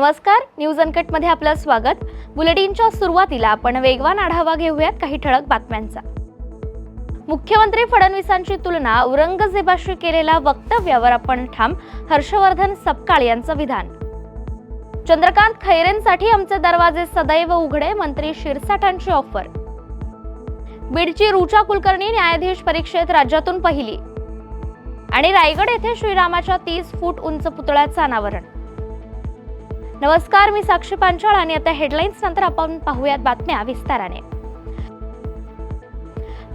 नमस्कार न्यूज अनकटमध्ये आपलं स्वागत. बुलेटिनच्या सुरुवातीला आपण वेगवान आढावा घेऊयात काही ठळक बातम्यांचा. मुख्यमंत्री फडणवीसांची तुलना औरंगजेबाशी केलेल्या वक्तव्यावर आपण ठाम हर्षवर्धन सपकाळ यांचं विधान. चंद्रकांत खैरेंसाठी आमचे दरवाजे सदैव उघडे मंत्री शिरसाठांची ऑफर. बीडची रुचा कुलकर्णी न्यायाधीश परीक्षेत राज्यातून पहिली. आणि रायगड येथे श्रीरामाच्या तीस फूट उंच पुतळ्याचं अनावरण. नमस्कार मी साक्षी पांचाळ आणि आता हेडलाईन्स नंतर आपण पाहूयात बातम्या विस्ताराने.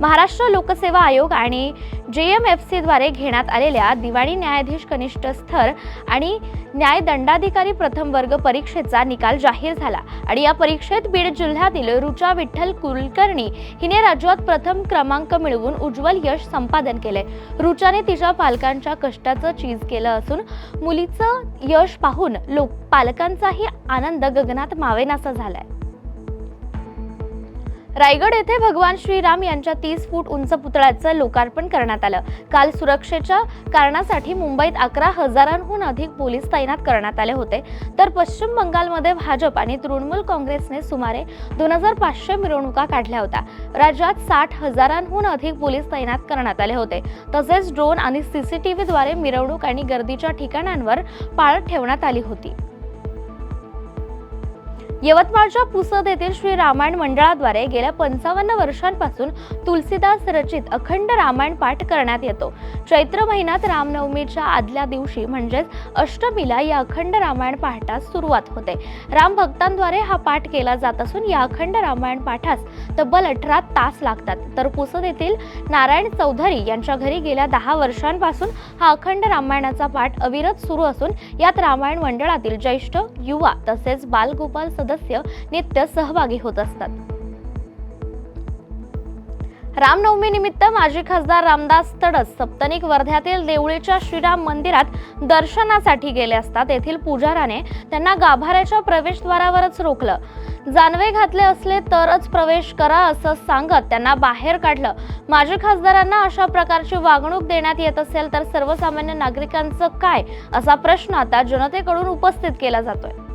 महाराष्ट्र लोकसेवा आयोग आणि जे एम एफ सीद्वारे घेण्यात आलेल्या दिवाणी न्यायाधीश कनिष्ठ स्तर आणि न्याय दंडाधिकारी प्रथम वर्ग परीक्षेचा निकाल जाहीर झाला. आणि या परीक्षेत बीड जिल्ह्यातील रुचा विठ्ठल कुलकर्णी हिने राज्यात प्रथम क्रमांक मिळवून उज्ज्वल यश संपादन केले. रुचाने तिच्या पालकांच्या कष्टाचं चीज केलं असून मुलीचं यश पाहून लोक पालकांचाही आनंद गगनात मावेनासा झालाय. रायगड येथे भगवान श्रीराम यांच्या तीस फूट उंच पुतळ्याचं लोकार्पण करण्यात आलं. काल सुरक्षेच्या कारणासाठी मुंबईत अकरा हजारांहून अधिक पोलीस तैनात करण्यात आले होते. तर पश्चिम बंगालमध्ये भाजप आणि तृणमूल काँग्रेसने सुमारे दोन हजार पाचशे मिरवणुका काढल्या होत्या. राज्यात साठ हजारांहून अधिक पोलीस तैनात करण्यात आले होते. तसेच ड्रोन आणि सीसीटीव्हीद्वारे मिरवणूक आणि गर्दीच्या ठिकाणांवर पाळत ठेवण्यात आली होती. यवतमाळच्या पुसद येथील श्री रामायण मंडळाद्वारे गेल्या पंचावन्न वर्षांपासून तुलसीदास रचित अखंड रामायण पाठ करण्यात येतो. चैत्र महिन्यात रामनवमीच्या आदल्या दिवशी म्हणजेच अष्टमीला या अखंड रामायण पाठास सुरुवात होते. राम भक्तांद्वारे हा पाठ केला जात असून या अखंड रामायण पाठास तब्बल अठरा तास लागतात. तर पुसद येथील नारायण चौधरी यांच्या घरी गेल्या दहा वर्षांपासून हा अखंड रामायणाचा पाठ अविरत सुरू असून यात रामायण मंडळातील ज्येष्ठ युवा तसेच बालगोपाल सदस्य नित्य सहभागी होत असतात. रामनवमी निमित्त माजी खासदार रामदास तडस सप्तनिक वर्ध्यातील देवळीच्या श्रीराम मंदिरात दर्शनासाठी गेले असता तेथील पुजाराने त्यांना गाभाऱ्याच्या प्रवेशद्वारावरच रोखलं. जानवे घातले असले तरच प्रवेश करा असं सांगत त्यांना बाहेर काढलं. माजी खासदारांना अशा प्रकारची वागणूक देण्यात येत असेल तर सर्वसामान्य नागरिकांचं काय? असा प्रश्न आता जनतेकडून उपस्थित केला जातोय.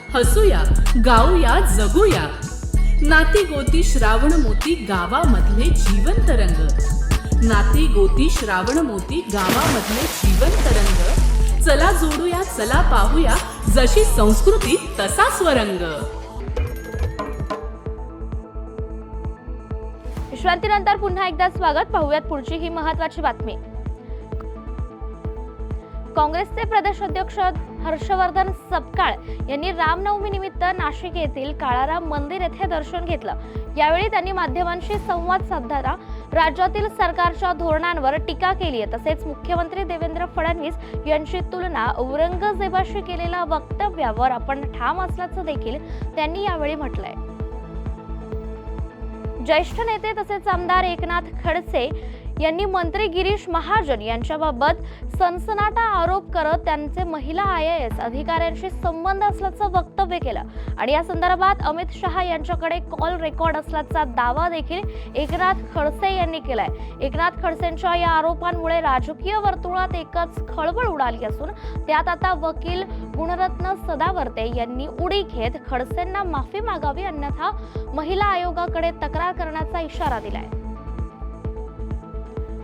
हसूया गाऊया जगूया. नाती गोती श्रावण मोती गावामधले जीवंत रंग. नाती गोती श्रावण मोती गावामधले जीवन रंग. चला जोडूया चला पाहूया जशी संस्कृती तसा स्वरंग. विश्रांतीनंतर पुन्हा एकदा स्वागत पाहूयात पुढची ही महत्वाची बातमी. काँग्रेसचे प्रदेश अध्यक्ष हर्षवर्धन सपकाळ यांनी रामनवमी निमित्त नाशिक येथील काळाराम मंदिर येथे दर्शन घेतलं. यावेळी त्यांनी माध्यमांशी संवाद साधताना राज्यातील सरकारच्या धोरणांवर टीका केली आहे. तसेच मुख्यमंत्री देवेंद्र फडणवीस यांची तुलना औरंगजेबाशी केलेल्या वक्तव्यावर आपण ठाम असल्याचं देखील त्यांनी यावेळी म्हटलंय. ज्येष्ठ नेते तसेच आमदार एकनाथ खडसे यांनी मंत्री गिरीश महाजन यांच्याबाबत सनसनाटा आरोप करत त्यांचे महिला आय ए एस अधिकाऱ्यांशी संबंध असल्याचं वक्तव्य केलं. आणि या संदर्भात अमित शहा यांच्याकडे कॉल रेकॉर्ड असल्याचा दावा देखील एकनाथ खडसे यांनी केलाय. एकनाथ खडसेंच्या या आरोपांमुळे राजकीय वर्तुळात एकच खळबळ उडाली असून त्यात आता वकील गुणरत्न सदावर्ते यांनी उडी घेत खडसेंना माफी मागावी अन्यथा महिला आयोगाकडे तक्रार करण्याचा इशारा दिलाय.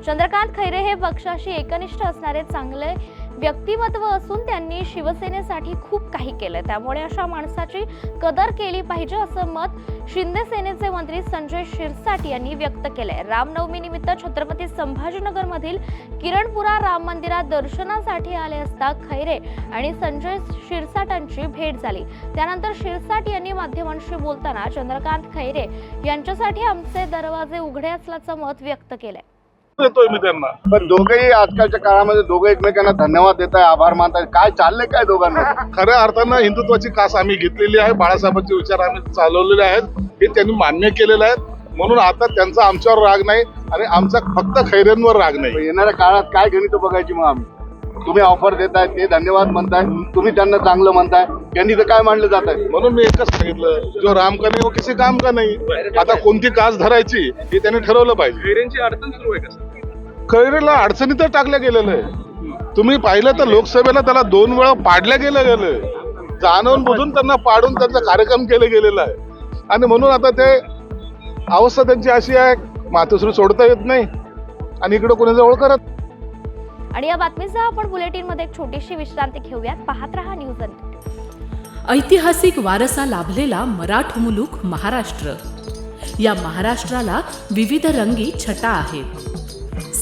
चंद्रकांत खैरे हे पक्षाशी एकनिष्ठ असणारे चांगले व्यक्तिमत्व असून त्यांनी शिवसेनेसाठी खूप काही केलं त्यामुळे अशा माणसाची कदर केली पाहिजे असं मत शिंदे सेनेचे मंत्री संजय शिरसाट यांनी व्यक्त केलंय. आहे रामनवमीनिमित्त छत्रपती संभाजीनगरमधील किरणपुरा राम मंदिरात दर्शनासाठी आले असता खैरे आणि संजय शिरसाटांची भेट झाली. त्यानंतर शिरसाट यांनी माध्यमांशी बोलताना चंद्रकांत खैरे यांच्यासाठी आमचे दरवाजे उघडे असल्याचं मत व्यक्त केलंय. देतोय मी त्यांना. पण दोघेही आजकालच्या काळामध्ये दोघे एकमेकांना धन्यवाद देत आहे आभार मानताय. काय चाललंय काय दोघांना खऱ्या अर्थानं हिंदुत्वाची कास आम्ही घेतलेली आहे बाळासाहेबांचे विचार आम्ही चालवलेले आहेत हे त्यांनी मान्य केलेले आहेत म्हणून आता त्यांचा आमच्यावर राग नाही आणि आमचा फक्त खैऱ्यांवर राग नाही. येणाऱ्या काळात काय गणित बघायची मग आम्ही? तुम्ही ऑफर देताय ते धन्यवाद म्हणताय तुम्ही त्यांना चांगलं म्हणताय. त्यांनी तर काय मानलं जात आहे? म्हणून मी एकच सांगितलं जो राम का नाही वो किसी काम का नाही? आता कोणती कास धरायची हे त्यांनी ठरवलं पाहिजे. खैरेंची अडचण सुरू आहे का सर? खैरेला अडचणीतच टाकलं गेलेलं आहे तुम्ही पाहिलं तर लोकसभेला त्याला दोन वेळा पाडल्या गेलं गेलं जाणून बुजून त्यांना पाडून त्यांचा कार्यक्रम केले गेलेला आहे. आणि म्हणून आता ते अवस्था त्यांची अशी आहे मातोश्री सोडता येत नाही आणि इकडे कोणी जवळ करत आणि या बातमीसह आपण बुलेटिनमध्ये एक छोटीशी विश्रांती घेऊयात. पाहत रहा न्यूज ऐतिहासिक वारसा लाभलेला मराठ मुलूक महाराष्ट्र. या महाराष्ट्राला विविध रंगी छटा आहेत.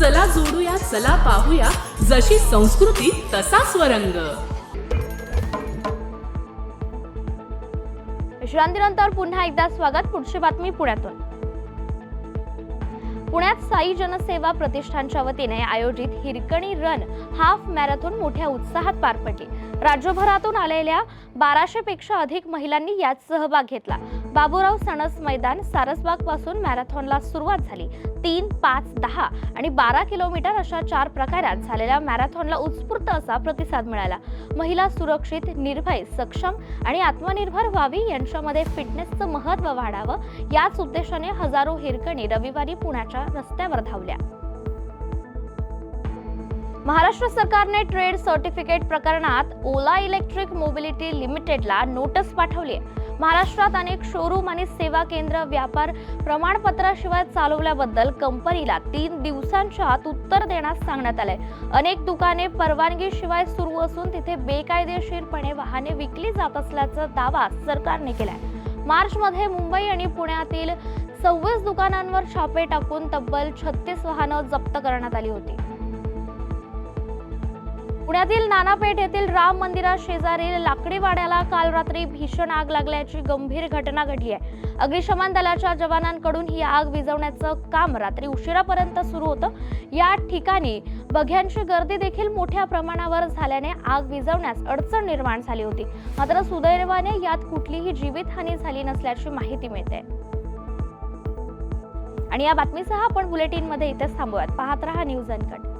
चला जोडूया चला पाहूया. जशी संस्कृती तसा स्वरंग विश्रांतीनंतर पुन्हा एकदा स्वागत. पुढची बातमी पुण्यातून. पुण्यात साई जनसेवा प्रतिष्ठानच्या वतीने आयोजित हिरकणी रन हाफ मॅरेथॉन मोठ्या उत्साहात पार पडली. राज्यभरातून आलेल्या बाराशे पेक्षा अधिक महिलांनी यात सहभाग घेतला. बाबूराव सणस मैदान सारसबागपासून मॅरेथॉनला सुरुवात झाली. तीन पाच दहा आणि बारा किलोमीटर अशा चार प्रकारात झालेल्या मॅरेथॉनला उत्स्फूर्त असा प्रतिसाद मिळाला. महिला सुरक्षित निर्भय सक्षम आणि आत्मनिर्भर व्हावी यांच्यामध्ये फिटनेसचं महत्त्व वाढावं याच उद्देशाने हजारो हिरकणी रविवारी पुण्याच्या रस्त्यावर धावल्या. महाराष्ट्र सरकारने ट्रेड सर्टिफिकेट प्रकरणात ओला इलेक्ट्रिक मोबिलिटी लिमिटेडला नोटीस पाठवली. आहे महाराष्ट्रात अनेक शोरूम आणि सेवा केंद्र व्यापार प्रमाणपत्राशिवाय चालवल्याबद्दल कंपनीला तीन दिवसांच्या आत उत्तर देण्यास सांगण्यात आलंय. अनेक दुकाने परवानगीशिवाय सुरू असून तिथे बेकायदेशीरपणे वाहने विकली जात असल्याचा दावा सरकारने केलाय. मार्चमध्ये मुंबई आणि पुण्यातील सव्वीस दुकानांवर छापे टाकून तब्बल छत्तीस वाहनं जप्त करण्यात आली होती. पुण्यातील नानापेठ येथील राम मंदिरा शेजारील लाकडीवाड्याला काल रात्री भीषण आग लागल्याची गंभीर घटना घडली आहे. अग्निशमन दलाच्या जवानांकडून ही आग विझवण्याचं काम रात्री उशिरापर्यंत सुरू होतं. या ठिकाणी बघ्यांची गर्दी देखील मोठ्या प्रमाणावर झाल्याने आग विझवण्यास अडचण निर्माण झाली होती. मात्र सुदैवाने यात कुठलीही जीवितहानी झाली नसल्याची माहिती मिळते. आणि या बातमीसह आपण बुलेटिनमध्ये इथंच थांबूयात. पाहत रहा न्यूज अनकट.